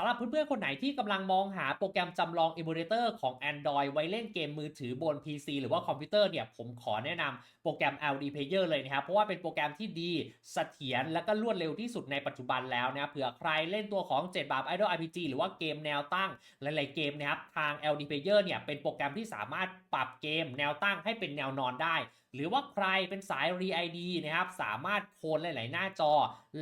สำหรับเพื่อนๆ คนไหนที่กำลังมองหาโปรแกรมจำลองอิมูเลเตอร์ของ Android ไว้เล่นเกมมือถือบน PC หรือว่าคอมพิวเตอร์เนี่ย ผมขอแนะนำโปรแกรม LD Player เลยนะครับ เพราะว่าเป็นโปรแกรมที่ดีเสถียรและก็รวดเร็วที่สุดในปัจจุบันแล้วนะเผื่อใครเล่นตัวของ 7 บาท Idol RPG หรือว่าเกมแนวตั้ง หลายๆ เกมนะครับ ทาง LD Player เนี่ยเป็นโปรแกรมที่สามารถปรับเกมแนวตั้งให้เป็นแนวนอนได้หรือว่าใครเป็นสาย Re-ID นะครับ สามารถโคนหลาย ๆ หน้าจอ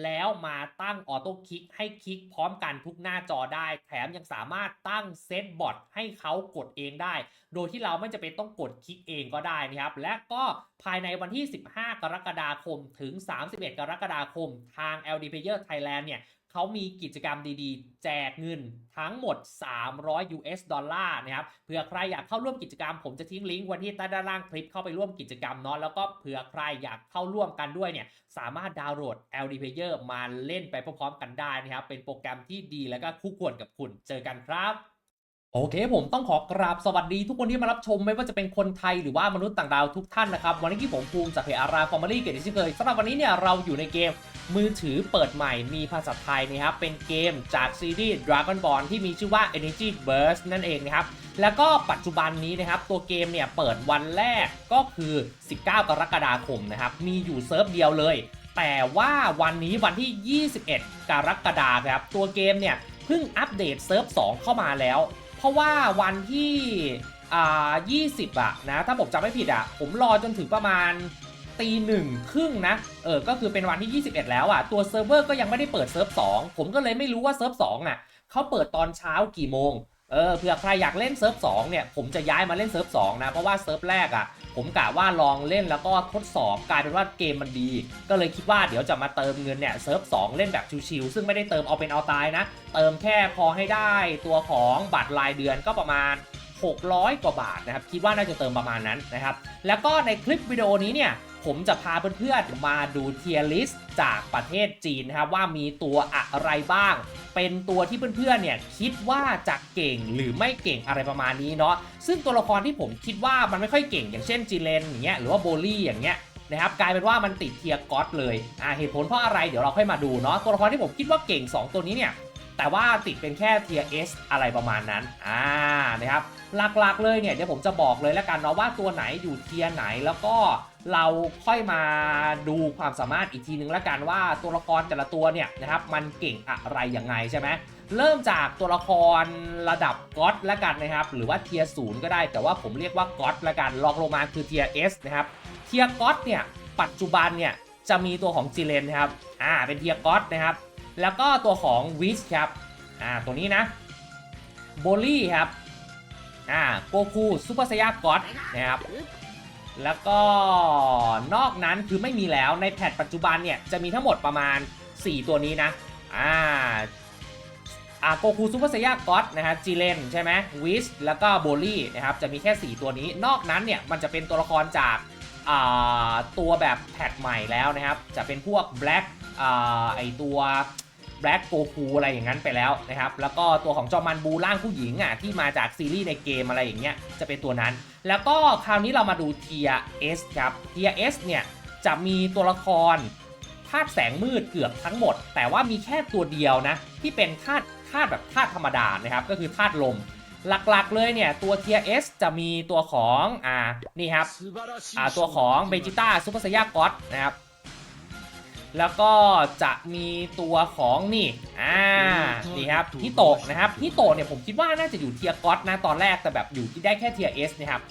แล้วมาตั้งออโต้คลิกให้คลิกพร้อมกันทุกหน้าจอได้ แถมยังสามารถตั้งเซตบอทให้เขากดเองได้ โดยที่เราไม่จะเป็นต้องกดคลิกเองก็ได้นะครับ และก็ภายในวันที่ 15 กรกฎาคม ถึง 31 กรกฎาคม ทาง LD Player Thailand เนี่ย เขามีกิจกรรมดีๆ แจกเงินทั้งหมด 300 US ดอลลาร์นะครับเผื่อใครอยากเข้าร่วมกิจกรรม ผมจะทิ้งลิงก์ไวันที่ใต้ด้านล่างคลิปเข้าไปร่วมกิจกรรมเนาะแล้วก็เผื่อใครอยากเข้าร่วมกันด้วยเนี่ยสามารถดาวน์โหลด LD Player มาเล่นไปพร้อมๆกันได้นะครับเป็นโปรแกรมที่ดีแล้วก็คู่ควรกับคุณเจอกันครับ โอเคผมต้องขอกราบสวัสดีทุกคนที่มารับชมไม่ว่าจะเป็นคนไทยหรือว่ามนุษย์ต่างดาวทุกท่านนะครับ วันนี้ผมภูมิจากเพจอาราฟอร์มารี่เกตที่เคยสำหรับวันนี้เนี่ยเราอยู่ในเกมมือถือเปิดใหม่มีภาษาไทยนะครับ เป็นเกมจากซีรีส์ Dragon Ball ที่มีชื่อว่า Energy Burst นั่นเองนะครับ แล้วก็ปัจจุบันนี้นะครับ ตัวเกมเนี่ยเปิดวันแรกก็คือ 19 กรกฎาคมนะครับ มีอยู่เซิร์ฟเดียวเลย แต่ว่าวันนี้วันที่ 21 กรกฎาคมครับตัวเกมเนี่ยเพิ่งอัปเดตเซิร์ฟ 2 เข้ามาแล้ว ราะว่าวันที่อ่า20อะนะ ถ้าผมจำไม่ผิดอะผมรอจนถึงประมาณตีหนึ่งครึ่งนะ เออ ก็คือเป็นวันที่ 21 แล้วอะตัวเซิร์ฟเวอร์ก็ยังไม่ได้เปิดเซิร์ฟ2ผมก็เลยไม่รู้ว่าเซิร์ฟ2อะเขาเปิดตอนเช้ากี่โมง เออเผื่อใครอยากเล่นเซิร์ฟ2เนี่ยผมจะย้ายมาเล่นเซิร์ฟ2นะ เพราะว่าเซิร์ฟแรกอะผมกะว่าลองเล่นแล้วก็ทดสอบกลายเป็นว่าเกมมันดี ก็เลยคิดว่าเดี๋ยวจะมาเติมเงินเนี่ยเซิร์ฟ2เล่นแบบชิวๆซึ่งไม่ได้เติมเอาเป็นเอาตายนะ เติมแค่พอให้ได้ตัวของบัตรรายเดือนก็ประมาณ 600 กว่าบาทนะครับ คิดว่าน่าจะเติมประมาณนั้นนะครับแล้วก็ในคลิปวิดีโอนี้เนี่ย ผมจะพาเพื่อนๆมาดูเทียร์ลิสต์จากประเทศจีนนะครับว่ามีตัวอะไรบ้าง เป็นตัวที่เพื่อนๆเนี่ยคิดว่าจะเก่งหรือไม่เก่งอะไรประมาณนี้เนาะซึ่งตัวละครที่ผมคิดว่ามันไม่ค่อยเก่งอย่างเช่นจีเลนอย่างเงี้ยหรือว่าโบลี่อย่างเงี้ยนะครับกลายเป็นว่ามันติดเทียร์ก็อตเลยอ่าเหตุผลเพราะอะไรเดี๋ยวเราค่อยมาดูเนาะตัวละครที่ผมคิดว่าเก่ง 2 ตัวนี้เนี่ยแต่ว่าติดเป็นแค่เทียร์ S อะไรประมาณนั้นอ่านะครับหลักๆเลยเนี่ยเดี๋ยวผมจะบอกเลยแล้วกันเนาะว่าตัวไหนอยู่เทียร์ไหนแล้วก็ เราค่อยมาดูความสามารถอีกทีนึงแล้วกันว่าตัวละครแต่ละตัวเนี่ยนะครับมันเก่งอะไรยังไงใช่ไหมเริ่มจากตัวละครระดับก็อตแล้วกันนะครับ หรือว่าเทียร์ศูนย์ก็ได้ แต่ว่าผมเรียกว่าก็อตแล้วกันลองลงมาคือเทียร์ S นะครับเทียร์ก็อตเนี่ยปัจจุบันเนี่ยจะมีตัวของจีเลนนะครับอ่าเป็นเทียร์ก็อตนะครับ แล้วก็ตัวของวิชครับอ่าตัวนี้นะโบลี่ครับอ่าโกคูซูเปอร์ไซยาก็อตนะครับ แล้วก็นอกนั้นคือไม่มีแล้วในแพทปัจจุบันเนี่ยจะมีทั้งหมดประมาณ 4 ตัวนี้นะ อ่าอ่าโกคูซูเปอร์ไซยาก็อตนะครับจีเลนใช่ไหมวิชแล้วก็โบลี่นะครับจะมีแค่ 4 ตัวนี้ นอกนั้นเนี่ยมันจะเป็นตัวละครจากอ่าตัวแบบแพทใหม่แล้วนะครับ จะเป็นพวกแบล็กอ่าไอตัว แบล็กโกคูอะไรอย่างนั้นไปแล้วนะครับ แล้วก็ตัวของจอมันบูร่างผู้หญิงอะที่มาจากซีรีส์ในเกมอะไรอย่างเงี้ยจะเป็นตัวนั้น แล้วก็คราวนี้เรามาดูเทียเอสครับเทียเอสเนี่ยจะมีตัวละครธาตุแสงมืดเกือบทั้งหมด แต่ว่ามีแค่ตัวเดียวนะ ที่เป็นธาตุธาตุแบบธาตุธรรมดานะครับ ก็คือธาตุลม หลักๆเลยเนี่ย ตัวเทียเอสจะมีตัวของ อ่า นี่ครับ อ่า ตัวของเบจิต้าซูเปอร์ไซยาก็อตนะครับ แล้วก็จะมีตัวของนี่อ่านี่ครับฮิโตะนะครับฮิโตะเนี่ยผมคิดว่าน่าจะอยู่เทียร์ก็อตนะตอนแรกแต่แบบอยู่ที่ได้แค่เทียร์เอสนะครับ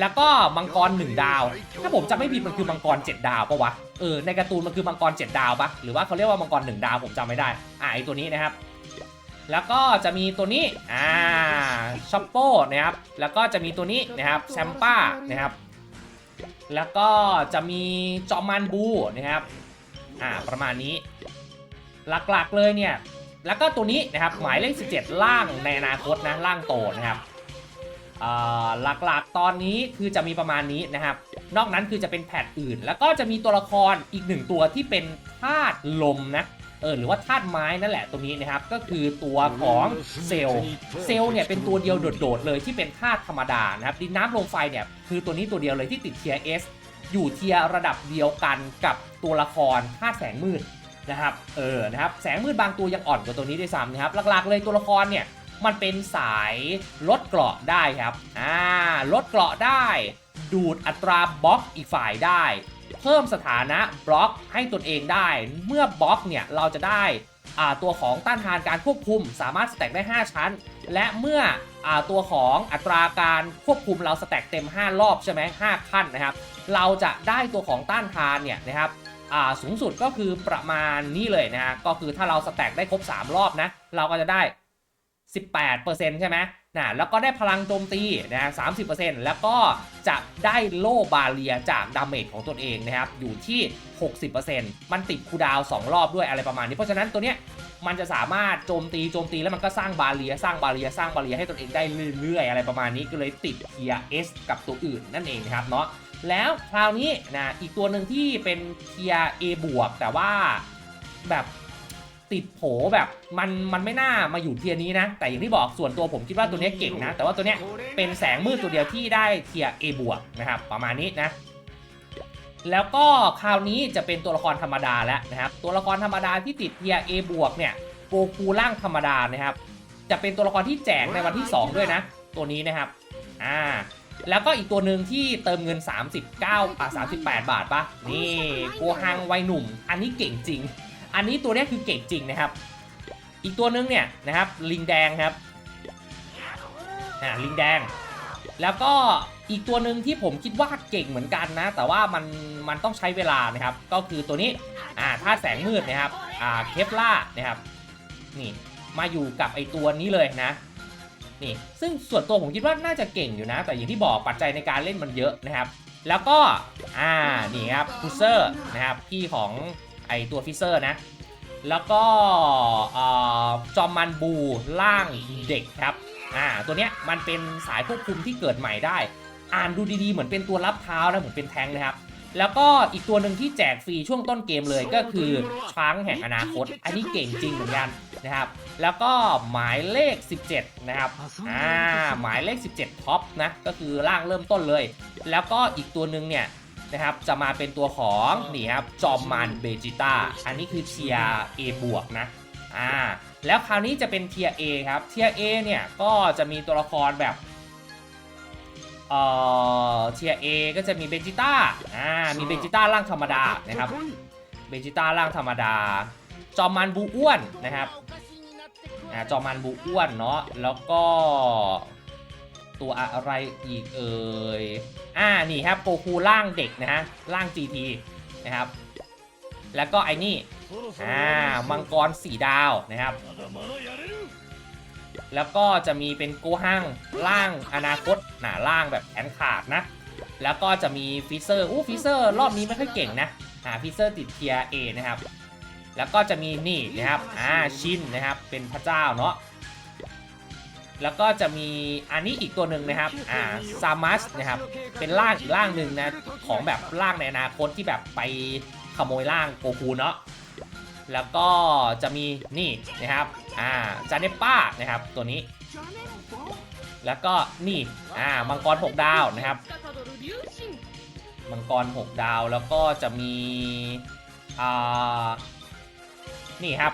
แล้วก็มังกร 1 ดาว ถ้าผมจำไม่ผิดมันคือมังกร 7 ดาวปะวะ เออในการ์ตูนมันคือมังกร 7 ดาวปะหรือว่าเขาเรียกว่ามังกร 1 ดาวผมจำไม่ได้ อ่าไอตัวนี้นะครับ แล้วก็จะมีตัวนี้ อ่าช็อปโป้นะครับ แล้วก็จะมีตัวนี้นะครับแซมป้านะครับ แล้วก็จะมีจอมันบูนะครับ อ่าประมาณนี้ หลักๆเลยเนี่ย แล้วก็ตัวนี้นะครับหมายเลข 17 ล่างในอนาคตนะล่างโตนะครับอ่าหลักๆตอนนี้คือจะมีประมาณนี้นะครับ นอกนั้นคือจะเป็นแพทอื่น แล้วก็จะมีตัวละครอีกหนึ่งตัวที่เป็นธาตุลมนะเออหรือว่าธาตุไม้นั่นแหละตรงนี้นะครับก็คือตัวของเซลล์เซลล์เนี่ยเป็นตัวเดียวโดดๆเลยที่เป็นธาตุธรรมดานะครับดินน้ำลมไฟเนี่ยคือตัวนี้ตัวเดียวเลยที่ติดเทียร์ S อ อยู่เทียร์ระดับเดียวกันกับตัวละครธาตุแสงมืดนะครับ เออ นะครับ แสงมืดบางตัวยังอ่อนกว่าตัวนี้ด้วยซ้ำนะครับ หลักๆเลยตัวละครเนี่ยมันเป็นสายลดเกราะได้ครับ อ่า ลดเกราะได้ ดูดอัตราบล็อกอีกฝ่ายได้ เพิ่มสถานะบล็อกให้ตนเองได้ เมื่อบล็อกเนี่ยเราจะได้ตัวของต้านทานการควบคุมสามารถสแต็กได้ 5 ชั้น และเมื่ออตัวของอัตราการควบคุมเราสแต็กเต็ม 5 รอบใช่ไหม5ขั้นนะครับ เราจะได้ตัวของต้านทานเนี่ยนะครับอ่าสูงสุดก็คือประมาณนี้เลยนะฮะก็คือถ้าเราสแต็กได้ครบ 3 รอบนะ เราก็จะได้ 18%ใช่ไหมนะแล้วก็ได้พลังโจมตีนะ30%แล้วก็จะได้โล่บาเรียจากดาเมจของตนเองนะครับ อยู่ที่ 60%มันติดคูดาวน์2รอบด้วยอะไรประมาณนี้ เพราะฉะนั้นตัวเนี้ยมันจะสามารถโจมตีโจมตีแล้วมันก็สร้างบาเรีย สร้างบาเรีย สร้างบาเรียให้ตนเองได้เรื่อยๆ อะไรประมาณนี้ก็เลยติดเทีย S กับตัวอื่นนั่นเองนะครับเนาะ แล้วคราวนี้นะอีกตัวหนึ่งที่เป็นเทีย A บวกแต่ว่าแบบติดโผแบบมันมันไม่น่ามาอยู่เทียนี้นะ แต่อย่างที่บอกส่วนตัวผมคิดว่าตัวนี้เก่งนะ แต่ว่าตัวนี้เป็นแสงมืดตัวเดียวที่ได้เทีย A บวกนะครับ ประมาณนี้นะ แล้วก็คราวนี้จะเป็นตัวละครธรรมดาแล้วนะครับ ตัวละครธรรมดาที่ติดเทีย A บวกเนี่ยโกคูร่างธรรมดานะครับ จะเป็นตัวละครที่แจกในวันที่ 2 ด้วยนะ ตัวนี้นะครับ อ่า แล้วก็อีกตัวหนึ่งที่เติมเงิน 39อะ38 บาทปะนี่โกฮังวัยหนุ่ม อันนี้เก่งจริง อันนี้ตัวนี้คือเก่งจริงนะครับ อีกตัวหนึงเนี่ยนะครับลิงแดงครับอ่าลิงแดง แล้วก็อีกตัวหนึ่งที่ผมคิดว่าเก่งเหมือนกันนะ แต่ว่ามันมันต้องใช้เวลานะครับ ก็คือตัวนี้อ่าธาตุแสงมืดนะครับอ่าเคปล่านะครับนี่มาอยู่กับไอตัวนี้เลยนะ นี่ซึ่งส่วนตัวผมคิดว่าน่าจะเก่งอยู่นะ แต่อย่างที่บอกปัจจัยในการเล่นมันเยอะนะครับ แล้วก็อ่านี่ครับฟูเซอร์นะครับพี่ของไอตัวฟิเซอร์นะ แล้วก็จอมมันบูล่างเด็กครับอ่าตัวเนี้ยมันเป็นสายควบคุมที่เกิดใหม่ได้ อ่านดูดีๆ เหมือนเป็นตัวรับเท้านะเหมือนเป็นแทงค์นะครับ แล้วก็อีกตัวหนึ่งที่แจกฟรีช่วงต้นเกมเลยก็คือช้างแห่งอนาคต อันนี้เก่งจริงเหมือนกันนะครับ แล้วก็หมายเลข 17 นะครับอ่าหมายเลข 17 ท็อปนะก็คือร่างเริ่มต้นเลย แล้วก็อีกตัวหนึ่งเนี่ยนะครับจะมาเป็นตัวของนี่ครับจอมมานเบจิต้าอันนี้คือเทีย A บวกนะอ่าแล้วคราวนี้จะเป็นเทีย A ครับเทีย A เนี่ยก็จะมีตัวละครแบบ เอ่อเทีย A ก็จะมีเบจิต้าอ่ามีเบจิต้าร่างธรรมดานะครับเบจิต้าร่างธรรมดา จอมมันบูอ้วนนะครับอ่าจอมมันบูอ้วนเนาะแล้วก็ตัวอะไรอีกเอ่ยอ่านี่ครับโกคูร่างเด็กนะฮะร่าง GT นะครับ แล้วก็ไอ้นี่อ่ามังกรสีดาวนะครับ แล้วก็จะมีเป็นโกฮังร่างอนาคตหนาร่างแบบแขนขาดนะ แล้วก็จะมีฟิเซอร์อู้ฟิเซอร์รอบนี้ไม่ค่อยเก่งนะอ่าฟิเซอร์ติดเทียเอนะครับ แล้วก็จะมีนี่นะครับอ่าชินนะครับเป็นพระเจ้าเนาะแล้วก็จะมีอันนี้อีกตัวหนึ่งนะครับ อ่า ซามัสนะครับ เป็นร่างอีกร่างหนึ่งนะ ของแบบร่างในอนาคตที่แบบไปขโมยร่างโกคูเนาะ แล้วก็จะมีนี่นะครับอ่าจาเนปป้านะครับตัวนี้ แล้วก็นี่อ่ามังกร 6 ดาวนะครับ มังกร 6 ดาวแล้วก็จะมีอ่านี่ครับ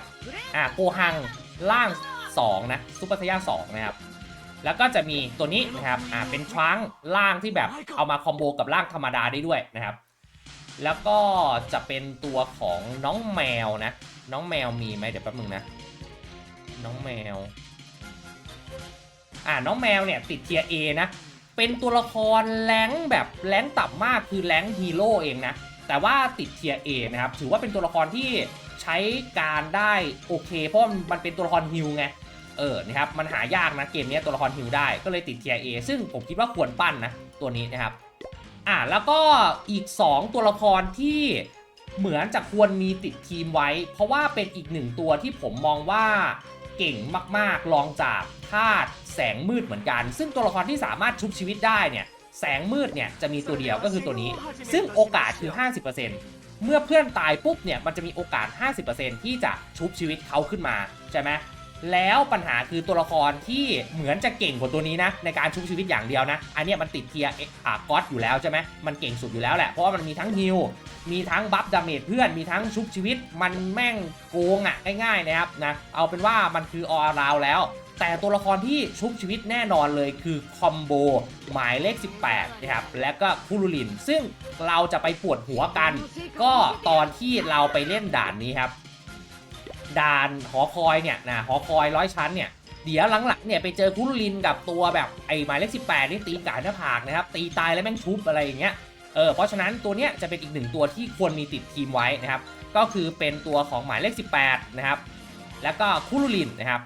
อ่าโกฮังล่าง 2 นะซุปเปอร์ไซย่า2นะครับ แล้วก็จะมีตัวนี้นะครับอ่าเป็นทรังล่างที่แบบเอามาคอมโบกับร่างธรรมดาได้ด้วยนะครับ แล้วก็จะเป็นตัวของน้องแมวนะ น้องแมวมีไหมเดี๋ยวแป๊บนึงนะ น้องแมว อ่าน้องแมวเนี่ยติดเทียเอนะ เป็นตัวละครแรงแบบแรงต่ำมากคือแรงฮีโร่เองนะ แต่ว่าติดเทียเอนะครับ ถือว่าเป็นตัวละครที่ใช้การได้โอเค เพราะมันเป็นตัวละครฮิลไง เออ นะครับ มันหายากนะเกมนี้ตัวละครฮิลได้ ก็เลยติดเทียเอซึ่งผมคิดว่าควรปั้นนะตัวนี้นะครับ อ่าแล้วก็อีก 2 ตัวละครที่เหมือนจะควรมีติดทีมไว้ เพราะว่าเป็นอีกหนึ่งตัวที่ผมมองว่าเก่งมากๆลองจากธาตุแสงมืดเหมือนกัน ซึ่งตัวละครที่สามารถชุบชีวิตได้เนี่ย แสงมืดเนี่ยจะมีตัวเดียวก็คือตัวนี้ ซึ่งโอกาสคือ 50%เมื่อเพื่อนตายปุ๊บเนี่ยมันจะมีโอกาส 50%ที่จะชุบชีวิตเขาขึ้นมาใช่ไหม แล้วปัญหาคือตัวละครที่เหมือนจะเก่งกว่าตัวนี้นะ ในการชุบชีวิตอย่างเดียวนะ อันนี้มันติดเทียร์อ่าก๊อตอยู่แล้วใช่ไหมมันเก่งสุดอยู่แล้วแหละ เพราะว่ามันมีทั้งฮิลมีทั้งบัฟดาเมจเพื่อนมีทั้งชุบชีวิต มันแม่งโกงอะง่ายๆนะครับนะเอาเป็นว่ามันคือออราวแล้ว แต่ตัวละครที่ชุบชีวิตแน่นอนเลยคือคอมโบหมายเลข 18 นะครับ และก็คูรูลิน ซึ่งเราจะไปปวดหัวกัน ก็ตอนที่เราไปเล่นด่านนี้ครับ ด่านหอคอยเนี่ยนะหอคอยร้อยชั้นเนี่ยเดี๋ยวหลังๆเนี่ยไปเจอคูรูลินกับตัวแบบไอ้หมายเลข18นี่ตีกาหน้าผากนะครับตีตายแล้วแม่งชุบอะไรอย่างเงี้ยเออเพราะฉะนั้นตัวเนี้ยจะเป็นอีกหนึ่งตัวที่ควรมีติดทีมไว้นะครับก็คือเป็นตัวของหมายเลข 18 นะครับ แล้วก็คูรูลินนะครับ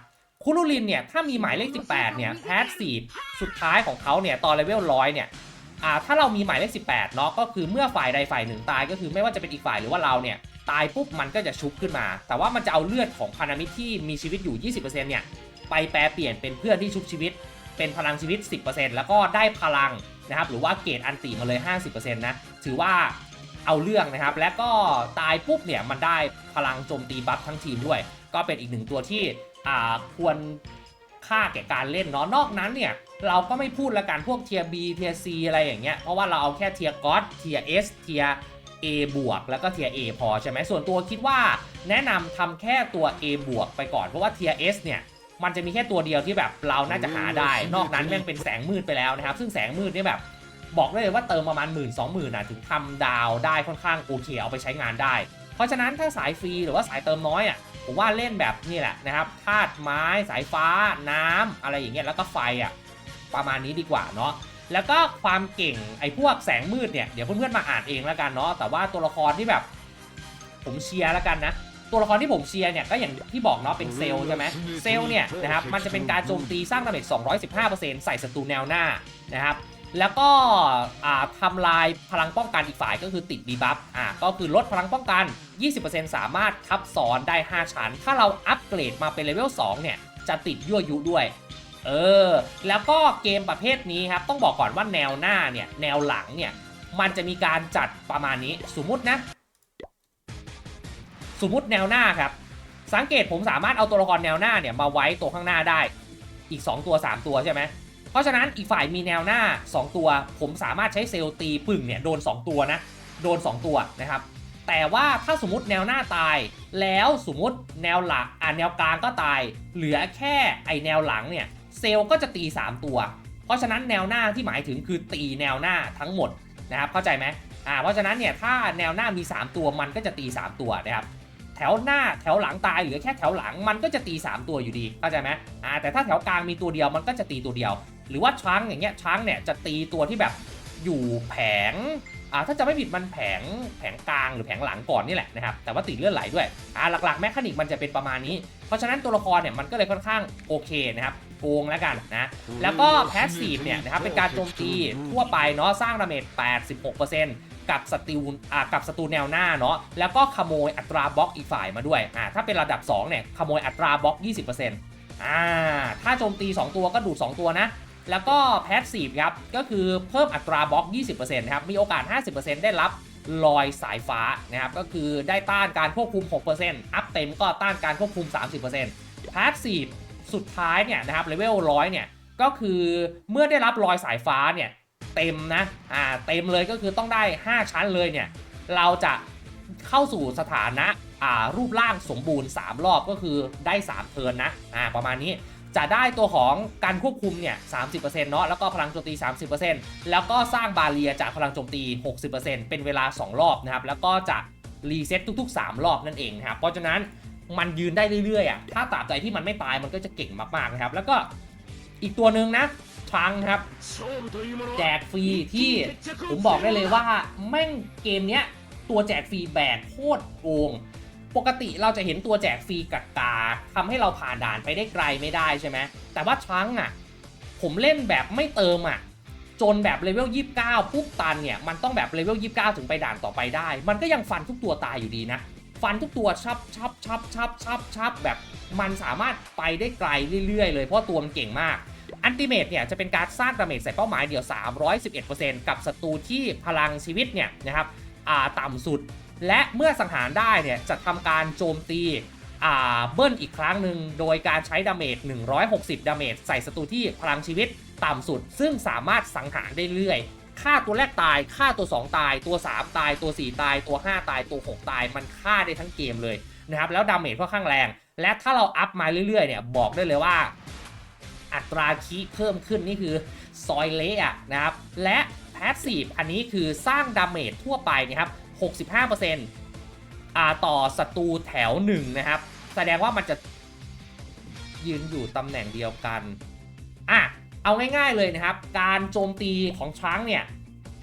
คูรูลินเนี่ยถ้ามีหมายเลข 18 เนี่ยแพสซีฟสุดท้ายของเขาเนี่ยตอนเลเวลร้อยเนี่ยอ่าถ้าเรามีหมายเลข 18 เนาะก็คือเมื่อฝ่ายใดฝ่ายหนึ่งตายก็คือไม่ว่าจะเป็นอีกฝ่ายหรือว่าเราเนี่ย ตายปุ๊บมันก็จะชุบขึ้นมา แต่ว่ามันจะเอาเลือดของพันธมิตรที่มีชีวิตอยู่ 20%เนี่ยไปแปลเปลี่ยนเป็นเพื่อนที่ชุบชีวิต เป็นพลังชีวิต 10%แล้วก็ได้พลังนะครับหรือว่าเกรดอันติมาเลย 50%นะถือว่าเอาเรื่องนะครับ และก็ตายปุ๊บเนี่ยมันได้พลังโจมตีบัฟทั้งทีมด้วย ก็เป็นอีกหนึ่งตัวที่อ่าควรค่าแก่การเล่นเนาะนอกนั้นเนี่ยเราก็ไม่พูดละกันพวกเทีย B เทีย C อะไรอย่างเงี้ยเพราะว่าเราเอาแค่เทียก็อดเทีย S เทีย A บวกแล้วก็เทีย A พอใช่ไหมส่วนตัวคิดว่าแนะนำทำแค่ตัว A บวกไปก่อนเพราะว่าเทีย S เนี่ยมันจะมีแค่ตัวเดียวที่แบบเราน่าจะหาได้ นอกนั้นแม่งเป็นแสงมืดไปแล้วนะครับ ซึ่งแสงมืดเนี่ยแบบบอกได้เลยว่าเติมประมาณหมื่นสองหมื่นนะถึงทำดาวได้ค่อนข้างโอเคเอาไปใช้งานได้ เพราะฉะนั้นถ้าสายฟรีหรือว่าสายเติมน้อยอะผมว่าเล่นแบบนี่แหละนะครับธาตุไม้สายฟ้าน้ำอะไรอย่างเงี้ยแล้วก็ไฟอะประมาณนี้ดีกว่าเนาะ แล้วก็ความเก่งไอ้พวกแสงมืดเนี่ยเดี๋ยวเพื่อนๆมาอ่านเองแล้วกันเนาะแต่ว่าตัวละครที่แบบ ผมเชียร์แล้วกันนะ ตัวละครที่ผมเชียร์เนี่ยก็อย่างที่บอกเนาะเป็นเซลใช่ไหมเซลเนี่ยนะครับมันจะเป็นการโจมตีสร้างดาเมจ215%ใส่ศัตรูแนวหน้านะครับแล้วก็อ่าทำลายพลังป้องกันอีกฝ่ายก็คือติดดีบัฟอ่าก็คือลดพลังป้องกัน 20%สามารถทับซ้อนได้ 5 ชั้น ถ้าเราอัปเกรดมาเป็นเลเวล2เนี่ยจะติดยั่วยุด้วย เออ แล้วก็เกมประเภทนี้ครับ ต้องบอกก่อนว่าแนวหน้าเนี่ย แนวหลังเนี่ย มันจะมีการจัดประมาณนี้ สมมุตินะ สมมุติแนวหน้าครับ สังเกตผมสามารถเอาตัวละครแนวหน้าเนี่ยมาไว้ตัวข้างหน้าได้ อีก 2 ตัว 3 ตัวใช่ไหม เพราะฉะนั้นอีกฝ่ายมีแนวหน้า 2 ตัว ผมสามารถใช้เซลล์ตีปึ่งเนี่ยโดน 2 ตัวนะ โดน 2 ตัวนะครับแต่ว่าถ้าสมมติแนวหน้าตาย แล้วสมมติแนวหลักอ่าแนวกลางก็ตาย เหลือแค่ไอแนวหลังเนี่ย เซลล์ก็จะตี 3 ตัว เพราะฉะนั้นแนวหน้าที่หมายถึงคือตีแนวหน้าทั้งหมดนะครับเข้าใจไหมอ่าเพราะฉะนั้นเนี่ยถ้าแนวหน้ามี 3 ตัวมันก็จะตี 3 ตัวนะครับแถวหน้าแถวหลังตายเหลือแค่แถวหลังมันก็จะตี 3 ตัวอยู่ดีเข้าใจไหมอ่าแต่ถ้าแถวกลางมีตัวเดียวมันก็จะตีตัวเดียว หรือว่าช้างอย่างเงี้ยช้างเนี่ยจะตีตัวที่แบบอยู่แผง อ่าถ้าจะไม่ผิดมันแผงแผงกลางหรือแผงหลังก่อนนี่แหละนะครับแต่ว่าติดเลือดไหลด้วยอ่าหลักๆแมคานิกมันจะเป็นประมาณนี้ เพราะฉะนั้นตัวละครเนี่ยมันก็เลยค่อนข้างโอเคนะครับโกงแล้วกันนะแล้วก็แพสซีฟเนี่ยนะครับเป็นการโจมตีทั่วไปเนาะสร้างดาเมจ86%กับสติลอ่ากับศัตรูแนวหน้าเนาะแล้วก็ขโมยอัตราบล็อกอีกฝ่ายมาด้วยอ่าถ้าเป็นระดับ2เนี่ยขโมยอัตราบล็อก 20%อ่าถ้าโจมตี 2 ตัวก็ดูด 2 ตัวนะ แล้วก็แพสซีฟครับ ก็คือเพิ่มอัตราบล็อก 20%นะครับ มีโอกาส 50%ได้รับลอยสายฟ้านะครับ ก็คือได้ต้านการควบคุม 6%อัพเต็มก็ต้านการควบคุม 30%พาสซีฟสุดท้ายเนี่ยนะครับเลเวล100เนี่ย ก็คือเมื่อได้รับรอยสายฟ้าเนี่ยเต็มนะ อ่า เต็มเลยก็คือต้องได้ 5 ชั้นเลยเนี่ย เราจะเข้าสู่สถานะ อ่า รูปร่างสมบูรณ์ 3 รอบก็คือได้ 3 เทิร์นนะ อ่า ประมาณนี้ จะได้ตัวของการควบคุมเนี่ย30%เนาะแล้วก็พลังโจมตี 30%แล้วก็สร้างบาเรียจากพลังโจมตี 60%เป็นเวลา 2 รอบนะครับ แล้วก็จะรีเซ็ตทุก ๆ 3 รอบนั่นเองนะครับ เพราะฉะนั้นมันยืนได้เรื่อยๆอะ ถ้าตราบใดที่มันไม่ตายมันก็จะเก่งมากๆนะครับ แล้วก็อีกตัวหนึ่งนะทรังครับ แจกฟรีที่ผมบอกได้เลยว่าแม่งเกมเนี้ยตัวแจกฟรีแบกโคตรโกง ปกติเราจะเห็นตัวแจกฟรีกักกาทำให้เราผ่านด่านไปได้ไกลไม่ได้ใช่ไหมแต่ว่าทรังอะ ผมเล่นแบบไม่เติมอะจนแบบเลเวล29 ปุ๊บตันเนี่ย มันต้องแบบเลเวล29 ถึงไปด่านต่อไปได้ มันก็ยังฟันทุกตัวตายอยู่ดีนะ ฟันทุกตัวชับชับชับชับชับชับแบบมันสามารถไปได้ไกลเรื่อยๆ เลยเพราะตัวมันเก่งมากอันติเมตเนี่ยจะเป็นการสร้างดาเมจใส่เป้าหมายเดียว 311%กับศัตรูที่พลังชีวิตเนี่ยนะครับอ่าต่ำสุด และเมื่อสังหารได้เนี่ยจะทำการโจมตีเบิ้ลอีกครั้งหนึ่งโดยการใช้ดาเมจ 160 ดาเมจใส่ศัตรูที่พลังชีวิตต่ำสุด ซึ่งสามารถสังหารได้เรื่อยฆ่าตัวแรกตายฆ่าตัว 2 ตาย ตัว 3 ตาย ตัว 4 ตาย ตัว 5 ตาย ตัว 6 ตาย มันฆ่าได้ทั้งเกมเลยนะครับ แล้วดาเมจค่อนข้างแรง และถ้าเราอัพมาเรื่อยๆ เนี่ย บอกได้เลยว่า อัตราคีเพิ่มขึ้นนี่คือซอยเละนะครับ และแพสซีฟอันนี้คือสร้างดาเมจทั่วไปนะครับ 65%อ่าต่อศัตรูแถวหนึ่งนะครับ แสดงว่ามันจะยืนอยู่ตำแหน่งเดียวกันอะเอาง่ายๆเลยนะครับ การโจมตีของช้างเนี่ย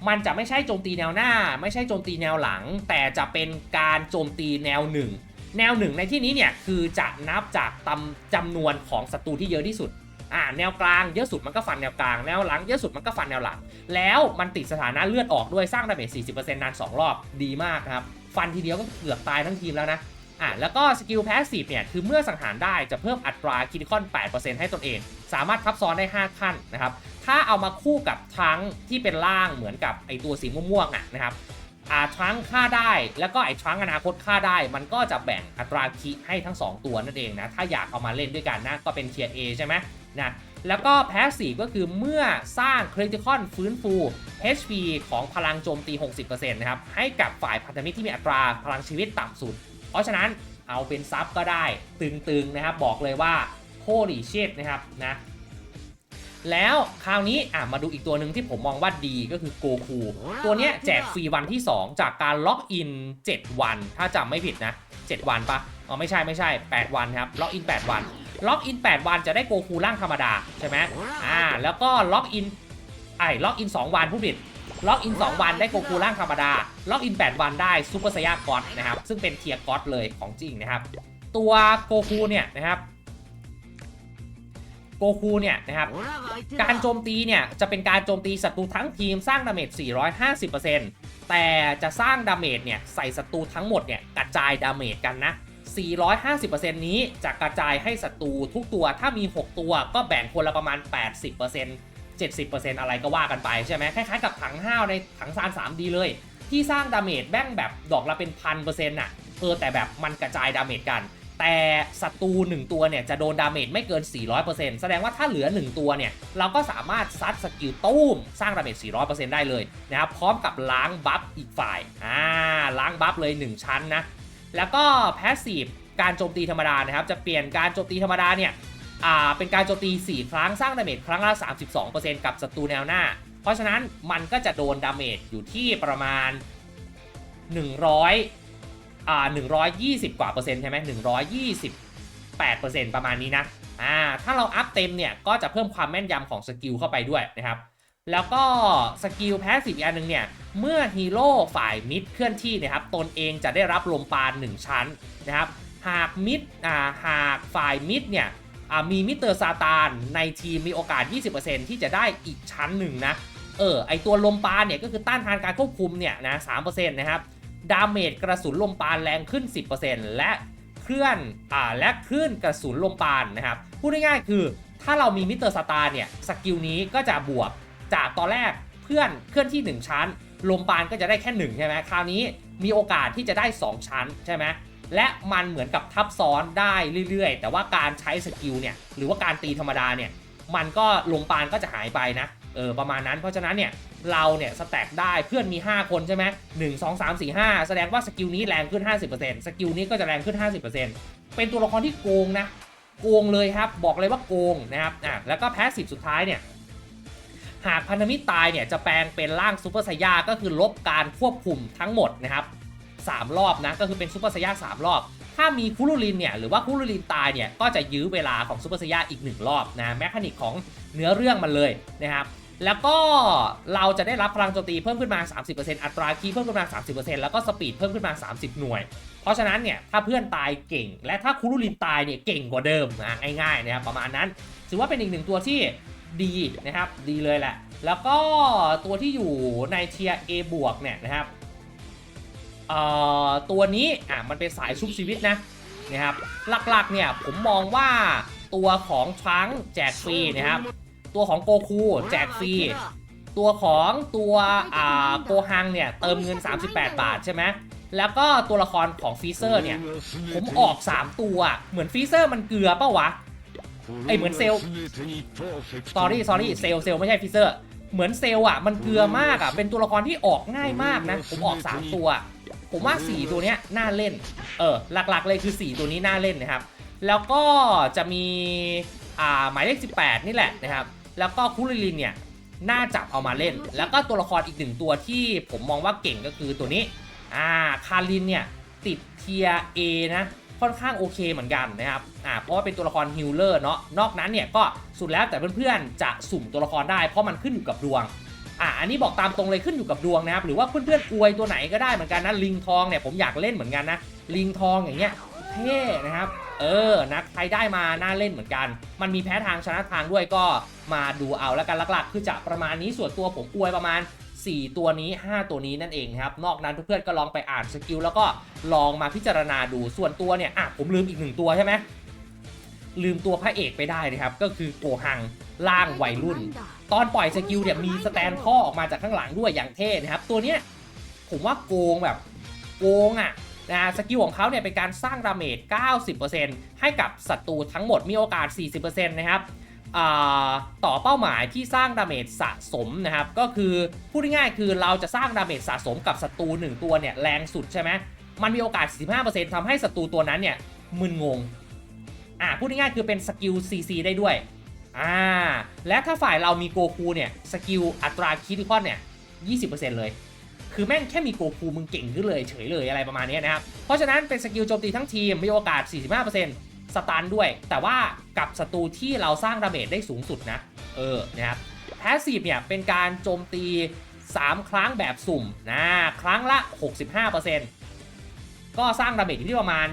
มันจะไม่ใช่โจมตีแนวหน้า ไม่ใช่โจมตีแนวหลัง แต่จะเป็นการโจมตีแนวหนึ่งแนวหนึ่งในที่นี้เนี่ยคือจะนับจากตำจำนวนของศัตรูที่เยอะที่สุด อ่าแนวกลางเยอะสุดมันก็ฟันแนวกลาง แนวหลังเยอะสุดมันก็ฟันแนวหลัง แล้วมันติดสถานะเลือดออกด้วยสร้างดาเมจ40%นาน2รอบดีมากครับ ฟันทีเดียวก็เกือบตายทั้งทีมแล้วนะอ่าแล้วก็สกิลแพสซีฟเนี่ย คือเมื่อสังหารได้จะเพิ่มอัตราคิดิคอน 8%ให้ตนเอง สามารถทับซ้อนได้ 5 ขั้นนะครับ ถ้าเอามาคู่กับทั้งที่เป็นล่างเหมือนกับไอตัวสีม่วงๆอะนะครับอ่าทรังค่าได้แล้วก็ไอ้ทรังอนาคตค่าได้ มันก็จะแบ่งอัตราคิให้ทั้ง 2 ตัวนั่นเองนะ ถ้าอยากเอามาเล่นด้วยกันนะ ก็เป็นเทียร์ A ใช่ไหม นะแล้วก็แพสซีฟก็คือเมื่อสร้างคริติคอนฟื้นฟู HP ของพลังโจมตี 60%นะครับ ให้กับฝ่ายพันธมิตรที่มีอัตราพลังชีวิตต่ำสุด เพราะฉะนั้นเอาเป็นซับก็ได้ตึงๆนะครับ บอกเลยว่าโคดีเชดนะครับนะแล้วคราวนี้อะมาดูอีกตัวหนึ่งที่ผมมองว่าดีก็คือโกคู ตัวเนี้ยแจกฟรีวันที่ 2 จากการล็อกอิน 7 วัน ถ้าจำไม่ผิดนะ 7 วันปะอ๋อไม่ใช่ไม่ใช่ 8 วันครับ ล็อกอิน 8 วัน ล็อกอิน 8 วันจะได้โกคูร่างธรรมดาใช่ไหมอ่าแล้วก็ล็อกอินไอ้ล็อกอิน 2 วันผู้ผิดล็อกอิน 2 วันได้โกคูร่างธรรมดาล็อกอิน 8 วันได้ซูเปอร์ไซยากอดนะครับซึ่งเป็นเทียร์กอดเลยของจริงนะครับ ตัวโกคูเนี่ยนะครับโกคูเนี่ยนะครับการโจมตีเนี่ยจะเป็นการโจมตีศัตรูทั้งทีมสร้างดาเมจ 450%แต่จะสร้างดาเมจเนี่ยใส่ศัตรูทั้งหมดเนี่ยกระจายดาเมจกันนะ 450%นี้จะกระจายให้ศัตรูทุกตัวถ้ามี 6 ตัวก็แบ่งคนละประมาณ 80% 70%อะไรก็ว่ากันไปใช่ไหมคล้ายๆกับถังห้าวในถังซาน 3D เลย ที่สร้างดาเมจแบ่งแบบดอกละเป็นพันเปอร์เซ็นต์น่ะเออแต่แบบมันกระจายดาเมจกัน แต่ศัตรู1 ตัวเนี่ยจะโดนดาเมจไม่เกิน 400%แสดงว่าถ้าเหลือ 1 ตัวเนี่ย เราก็สามารถซัดสกิลตู้มสร้างดาเมจ 400%ได้เลยนะครับพร้อมกับล้างบัฟอีกฝ่ายอ่าล้างบัฟเลย 1 ชั้นนะ แล้วก็แพสซีฟการโจมตีธรรมดานะครับ จะเปลี่ยนการโจมตีธรรมดาเนี่ยเป็นการโจมตี 4 ครั้งสร้างดาเมจครั้งละ 32%กับศัตรูแนวหน้า เพราะฉะนั้นมันก็จะโดนดาเมจอยู่ที่ประมาณ 100อ่า120 กว่าเปอร์เซ็นต์ใช่ไหม128เปอร์เซ็นต์ประมาณนี้นะอ่าถ้าเราอัพเต็มเนี่ย ก็จะเพิ่มความแม่นยำของสกิลเข้าไปด้วยนะครับ แล้วก็สกิลแพสซีฟอีกอันหนึ่งเนี่ย เมื่อฮีโร่ฝ่ายมิดเคลื่อนที่นะครับ ตนเองจะได้รับลมปาน1ชั้นนะครับ หากมิดอ่าหากฝ่ายมิดเนี่ยมีมิสเตอร์ซาตานในทีมมีโอกาส 20%ที่จะได้อีกชั้นหนึ่งนะ เออ ไอตัวลมปานเนี่ยก็คือต้านทานการควบคุมเนี่ยนะ3%นะครับ ดาเมจกระสุนลมปานแรงขึ้น 10%และเคลื่อน อ่า และคลื่นกระสุนลมปานนะครับ พูดง่ายๆคือ ถ้าเรามีมิสเตอร์สตาร์เนี่ย สกิลนี้ก็จะบวก จากตอนแรกเพื่อนเคลื่อนที่ 1 ชั้นลมปานก็จะได้แค่ 1 ใช่ไหมคราวนี้มีโอกาสที่จะได้ 2 ชั้นใช่ไหมและมันเหมือนกับทับซ้อนได้เรื่อยๆ แต่ว่าการใช้สกิลเนี่ยหรือว่าการตีธรรมดาเนี่ยมันก็ลมปานก็จะหายไปนะเออประมาณนั้นเพราะฉะนั้นเนี่ยเราเนี่ยสแต็กได้เพื่อนมี 5 คนใช่ไหมหนึ่งสองสามสี่ห้าแสดงว่าสกิลนี้แรงขึ้น 50%สกิลนี้ก็จะแรงขึ้น 50%เป็นตัวละครที่โกงนะ โกงเลยครับ บอกเลยว่าโกงนะครับอะแล้วก็แพสซีฟสุดท้ายเนี่ย หากพันธมิตรตายเนี่ยจะแปลงเป็นร่างซูเปอร์ไซยาก็คือลบการควบคุมทั้งหมดนะครับ3รอบนะก็คือเป็นซูเปอร์ไซยา3รอบ ถ้ามีคุรุลินเนี่ยหรือว่าคุรุลินตายเนี่ยก็จะยื้อเวลาของซูเปอร์ไซยาอีก 1 รอบนะแมคานิกของเนื้อเรื่องมันเลยนะครับแล้วก็เราจะได้รับพลังโจมตีเพิ่มขึ้นมา 30%อัตราคีย์เพิ่มขึ้นมา 30%แล้วก็สปีดเพิ่มขึ้นมา 30 หน่วย เพราะฉะนั้นเนี่ยถ้าเพื่อนตายเก่ง และถ้าคุรุลินตายเนี่ยเก่งกว่าเดิมนะง่ายๆนะครับประมาณนั้น ถือว่าเป็นอีกหนึ่งตัวที่ ดีนะครับดีเลยแหละ แล้วก็ตัวที่อยู่ในเทียร์ A บวกเนี่ยนะครับเอ่อตัวนี้อะมันเป็นสายชุบชีวิตนะนะครับหลักๆเนี่ยผมมองว่าตัวของช้างแจกฟรีนะครับ ตัวของโกคูแจกฟรีตัวของตัวอ่าโกฮังเนี่ยเติมเงิน 38 บาทใช่ไหมแล้วก็ตัวละครของฟีเซอร์เนี่ยผมออก 3 ตัวเหมือนฟีเซอร์มันเกลือปล่าวะ ไอเหมือนเซลล์สอรี่สอรี่เซลเซลไม่ใช่ฟีเซอร์ เหมือนเซลอะ มันเกลือมากอะ เป็นตัวละครที่ออกง่ายมากนะ ผมออก 3 ตัว ผมว่า 4 ตัวเนี้ยน่าเล่น เออ หลักๆเลยคือ 4 ตัวนี้น่าเล่นนะครับ แล้วก็จะมี อ่า หมายเลข 18 นี่แหละนะครับ แล้วก็คุริลินเนี่ย น่าจับเอามาเล่น แล้วก็ตัวละครอีกหนึ่งตัวที่ผมมองว่าเก่งก็คือตัวนี้ อ่า คารินเนี่ยติดเทีย A นะ ค่อนข้างโอเคเหมือนกันนะครับอ่าเพราะว่าเป็นตัวละครฮิลเลอร์เนาะนอกนั้นเนี่ยก็สุดแล้วแต่เพื่อนๆจะสุ่มตัวละครได้เพราะมันขึ้นอยู่กับดวงอ่าอันนี้บอกตามตรงเลยขึ้นอยู่กับดวงนะครับหรือว่าเพื่อนๆอวยตัวไหนก็ได้เหมือนกันนะลิงทองเนี่ยผมอยากเล่นเหมือนกันนะลิงทองอย่างเงี้ยเท่นะครับเออนะใครได้มาน่าเล่นเหมือนกัน มันมีแพ้ทางชนะทางด้วยก็มาดูเอาแล้วกันหลักๆ คือจะประมาณนี้ส่วนตัวผมอวยประมาณ 4 ตัวนี้ 5 ตัวนี้นั่นเองครับ นอกนั้นเพื่อนๆก็ลองไปอ่านสกิลแล้วก็ลองมาพิจารณาดูส่วนตัวเนี่ยอะผมลืมอีกหนึ่งตัวใช่ไหมลืมตัวพระเอกไปได้นะครับ ก็คือโกหังล่างวัยรุ่น ตอนปล่อยสกิลเนี่ยมีสแตนข้อออกมาจากข้างหลังด้วยอย่างเท่นะครับ ตัวเนี้ยผมว่าโกงแบบโกงอะนะสกิลของเขาเนี่ยเป็นการสร้างดาเมจ 90%ให้กับศัตรูทั้งหมดมีโอกาส 40%นะครับ ต่อเป้าหมายที่สร้างดาเมจสะสมนะครับ ก็คือพูดง่ายๆคือเราจะสร้างดาเมจสะสมกับศัตรู1ตัวเนี่ยแรงสุดใช่ไหมมันมีโอกาส 45%ทำให้ศัตรูตัวนั้นเนี่ยมึนงง อ่าพูดง่ายๆคือเป็นสกิล CC ได้ด้วย อ่า และถ้าฝ่ายเรามีโกคูเนี่ยสกิลอัตราคิดคอนเนี่ย20%เลย คือแม่งแค่มีโกคูมึงเก่งขึ้นเลยเฉยเลยอะไรประมาณนี้นะครับ เพราะฉะนั้นเป็นสกิลโจมตีทั้งทีมมีโอกาส 45% สตันด้วย แต่ว่ากับศัตรูที่เราสร้างดาเมจได้สูงสุดนะ เออ นะครับแพสซีฟเนี่ยเป็นการโจมตี 3 ครั้งแบบสุ่มนะ ครั้งละ 65%ก็สร้างดาเมจอยู่ที่ประมาณ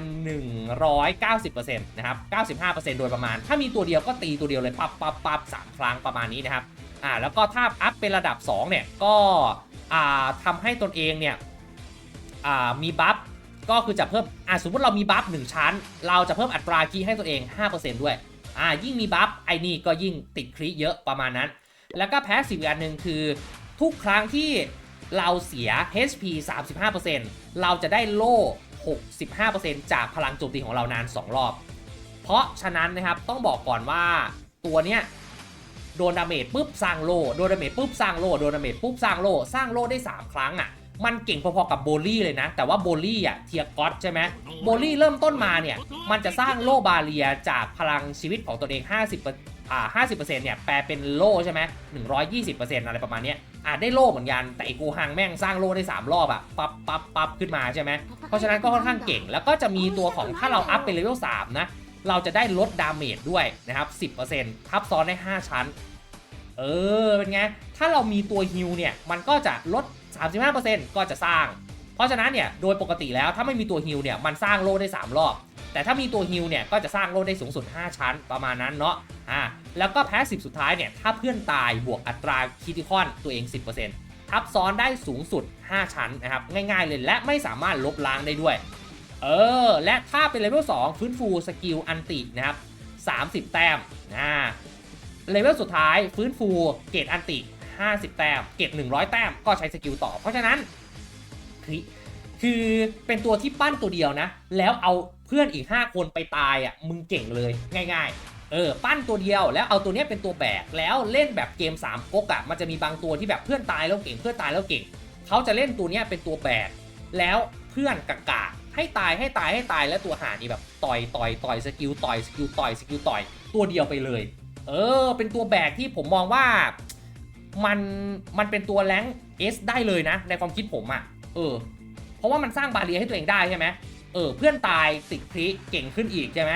190%นะครับ 95%โดยประมาณ ถ้ามีตัวเดียวก็ตีตัวเดียวเลย ปับปับปับสามครั้งประมาณนี้นะครับ อ่า แล้วก็ถ้าอัพเป็นระดับ 2 เนี่ย ก็ อ่าทำให้ตนเองเนี่ย อ่า มีบัฟ ก็คือจะเพิ่มอ่าสมมติเรามีบัฟ1ชั้น เราจะเพิ่มอัตราคีย์ให้ตัวเอง 5%ด้วยอ่ายิ่งมีบัฟไอ้นี่ก็ยิ่งติดครีเยอะประมาณนั้น แล้วก็แพ้สิบอันหนึ่งคือ ทุกครั้งที่เราเสีย HP 35%เราจะได้โล่ 65%จากพลังโจมตีของเรานาน 2 รอบ เพราะฉะนั้นนะครับต้องบอกก่อนว่าตัวเนี้ยโดนดาเมจปุ๊บสร้างโล่โดนดาเมจปุ๊บสร้างโล่โดนดาเมจปุ๊บสร้างโล่สร้างโล่ได้ 3 ครั้งอะ มันเก่งพอๆกับโบลี่เลยนะ แต่ว่าโบลี่อะเทียก็อตใช่ไหมโบลี่เริ่มต้นมาเนี่ย มันจะสร้างโลบาเรียจากพลังชีวิตของตัวเอง 50อ่า50%เนี่ยแปลเป็นโลใช่ไหม120%อะไรประมาณเนี้ยอ่าได้โลเหมือนกัน แต่ไอโกฮังแม่งสร้างโลได้ 3 รอบอะปับปับปับขึ้นมาใช่ไหมเพราะฉะนั้นก็ค่อนข้างเก่ง แล้วก็จะมีตัวของถ้าเราอัพเป็นเลเวล3นะเราจะได้ลดดาเมจด้วยนะครับ 10%ทับซ้อนได้ 5 ชั้น เออ เป็นไง ถ้าเรามีตัวฮิลเนี่ย มันก็จะลด 35%ก็จะสร้าง เพราะฉะนั้นเนี่ยโดยปกติแล้วถ้าไม่มีตัวฮิลเนี่ยมันสร้างโล่ได้ 3 รอบ แต่ถ้ามีตัวฮิลเนี่ยก็จะสร้างโล่ได้สูงสุด 5 ชั้นประมาณนั้นเนาะอ่าแล้วก็แพ้10สุดท้ายเนี่ยถ้าเพื่อนตายบวกอัตราคิติคอนตัวเอง 10%ทับซ้อนได้สูงสุด 5 ชั้นนะครับง่ายๆเลยและไม่สามารถลบล้างได้ด้วยเออและถ้าเป็นเลเวล2ฟื้นฟูสกิลอันตินะครับ30 แต้มนะเลเวลสุดท้ายฟื้นฟูเกรดอันติ 50 แต้ม เกรด100 แต้ม ก็ใช้สกิลต่อ เพราะฉะนั้นคือคือเป็นตัวที่ปั้นตัวเดียวนะ แล้วเอาเพื่อนอีก 5 คนไปตายอะ มึงเก่งเลยง่าย ๆเออปั้นตัวเดียวแล้วเอาตัวเนี้ยเป็นตัวแบกแล้วเล่นแบบเกม3ก๊กอะมันจะมีบางตัวที่แบบเพื่อนตายแล้วเก่งเพื่อนตายแล้วเก่งเขาจะเล่นตัวเนี้ยเป็นตัวแบกแล้วเพื่อนกากาให้ตายให้ตายให้ตายแล้วตัวหานี่แบบต่อยต่อยต่อยสกิลต่อยสกิลต่อยสกิลต่อยตัวเดียวไปเลย เออ เป็นตัวแบกที่ผมมองว่า มันมันเป็นตัวแรงเอสได้เลยนะ ในความคิดผมอะ่ะ เออ เพราะว่ามันสร้างบาเรียให้ตัวเองได้ใช่ไหมเออ เพื่อนตายติดคลิเก่งขึ้นอีกใช่ไหม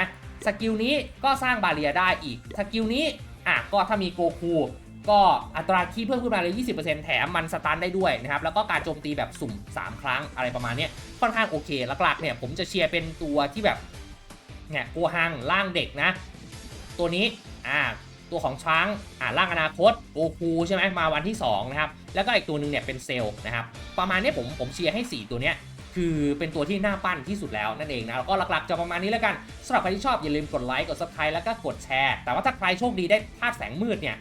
สกิลนี้ก็สร้างบาเรียได้อีก สกิลนี้อะก็ถ้ามีโกคูก็อัตราคีเพิ่มขึ้นมาเลย 20%แถมมันสตันได้ด้วยนะครับ แล้วก็การโจมตีแบบสุ่ม 3 ครั้งอะไรประมาณนี้ค่อนข้างโอเค หลักๆเนี่ยผมจะเชียร์เป็นตัวที่แบบเนี่ยโกฮังล่างเด็กนะ ตัวนี้อ่า ตัวของช้างอ่าล่างอนาคตโกคูใช่ไหมมาวันที่2นะครับแล้วก็อีกตัวหนึ่งเนี่ยเป็นเซลล์นะครับประมาณนี้ผมผมเชียร์ให้ 4 ตัวเนี้ยคือเป็นตัวที่น่าปั้นที่สุดแล้วนั่นเองนะแล้วก็หลักๆจะประมาณนี้แล้วกันสำหรับใครที่ชอบอย่าลืมกดไลค์กด subscribe แล้วก็กดแชร์ แต่ว่าถ้าใครโชคดีได้ธาตุแสงมืดเนี่ย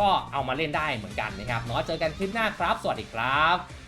ก็เอามาเล่นได้เหมือนกันนะครับเนาะเจอกันคลิปหน้าครับ สวัสดีครับ